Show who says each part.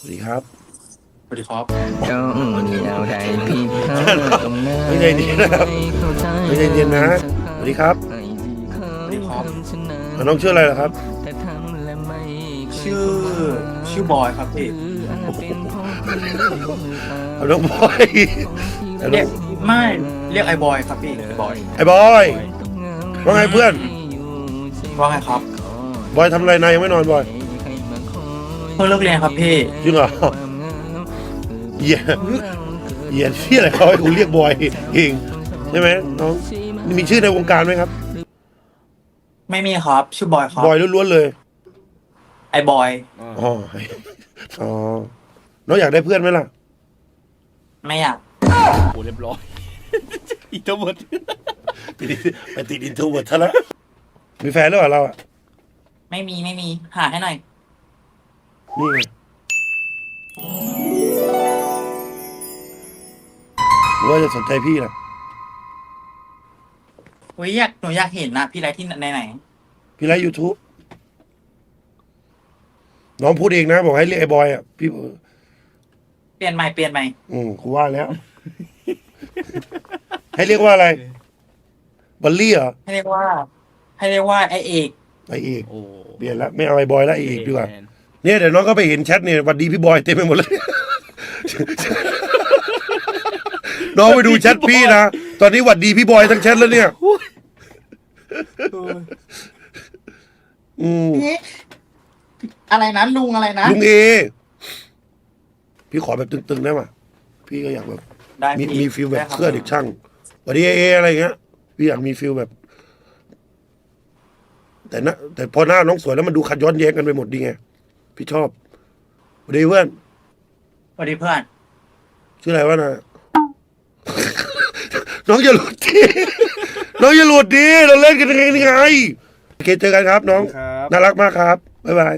Speaker 1: สวัสดีครับ
Speaker 2: สวัสดีครับ
Speaker 3: เจ้าเดียวใดผิดพลาดตรงไหน
Speaker 1: ไม่ใจเย็นนะครับไม่ใจเย็นนะสวัสดีครับ
Speaker 3: สวัสดีครับ
Speaker 1: อะน้องชื่ออะไรล่ะครับ
Speaker 2: ชื่อชื่อบอยครับพี่
Speaker 1: เอาน้องบอยเอาน้
Speaker 2: เรี
Speaker 1: อยง
Speaker 2: กไม่เรียกไอ้บอยครับพี่ไอ้บอย
Speaker 1: ไอ้บอยว่าไงเพื่อน
Speaker 2: ว่าไงครับ
Speaker 1: บอยทำอะไรนายยังไม่นอนบอย
Speaker 2: เพิ่งเลิกเรียนครับพี่
Speaker 1: จริงเหรอเหี้ยเหี้ยที่อะไรเขาให้กูเรียกบอยเองใช่ไหมน้องมีชื่อในวงการไหมครับ
Speaker 2: ไม่มีครับ ชื่อบอยครับ
Speaker 1: บอยล้วนๆเลย
Speaker 2: ไอ้บอย
Speaker 1: อ๋ออ๋อน้องอยากได้เพื่อนไหมล่ะ
Speaker 2: ไม่อยาก
Speaker 4: โอ้เรียบร้อย อีกทั้งหมด
Speaker 1: ไปติดไปติดอินโทรเวิร์ดซะแล้วมีแฟนหรือเปล่าเราอะ
Speaker 2: ไม่มีไม่มี หาให้หน่อย
Speaker 1: นี่ไงหรือว่าจะสนใจพี่ล่ะ
Speaker 2: อุ้ยอยากหนูอยากเห็นนะพี่ไรที่ไหนไหน
Speaker 1: พี่ไลฟ์ยูทูบน้องพูดเองนะ บอกให้เรียกไอ้บอยอะ พี่
Speaker 2: เปลี่ยนใหม่เปลี่ยนใหม่
Speaker 1: อืมกูว่าแล้ว ให้เรียกว่าอะไรบัลลี่เหรอ
Speaker 2: ให้เรียกว่า ให้เรียกว่าไอเอก
Speaker 1: ไอเอก
Speaker 4: โอ้
Speaker 1: เปลี่ยนละไม่เอาไอ้บอยละไอเอกดีกว่า เนี่ยเดี๋ยวน้องก็ไปเห็นแชทเนี่ยหวัดดีพี่บอยเต็มไปหมดเลย น้องไปดูแชทพี่นะ ตอนนี้หวัดดีพี่บอยทั้งแชทแล้วเนี่ย อืม
Speaker 2: อะไรนะลุงอะไรนะ
Speaker 1: ลุงเอ พี่ขอแบบตึงๆได้ไหมพี่ก็อยากแบบ
Speaker 2: ได้
Speaker 1: มี
Speaker 2: พี่
Speaker 1: มีฟิลแบบ
Speaker 2: ได้รับ
Speaker 1: เครื่องเด็กช่างสวัสดีเออะไรอย่างเงี้ย พี่อยากมีฟิลแบบ แต่นะแต่พอหน้าน้องสวยแล้วมันดูขัดย้อนแย้งกันไปหมดดีไง พี่ชอบสวัสดีเพื่อน
Speaker 2: สวัสดีเพื่อน
Speaker 1: ชื่ออะไรวะนะน้องอย่าหลุดดิน้องอย่าหลุดดิเราเล่นกันยังไงนี่ไงโอเคเจอกันครับ น้อง
Speaker 4: ครับ
Speaker 1: น่ารักมากครับ บ๊ายบาย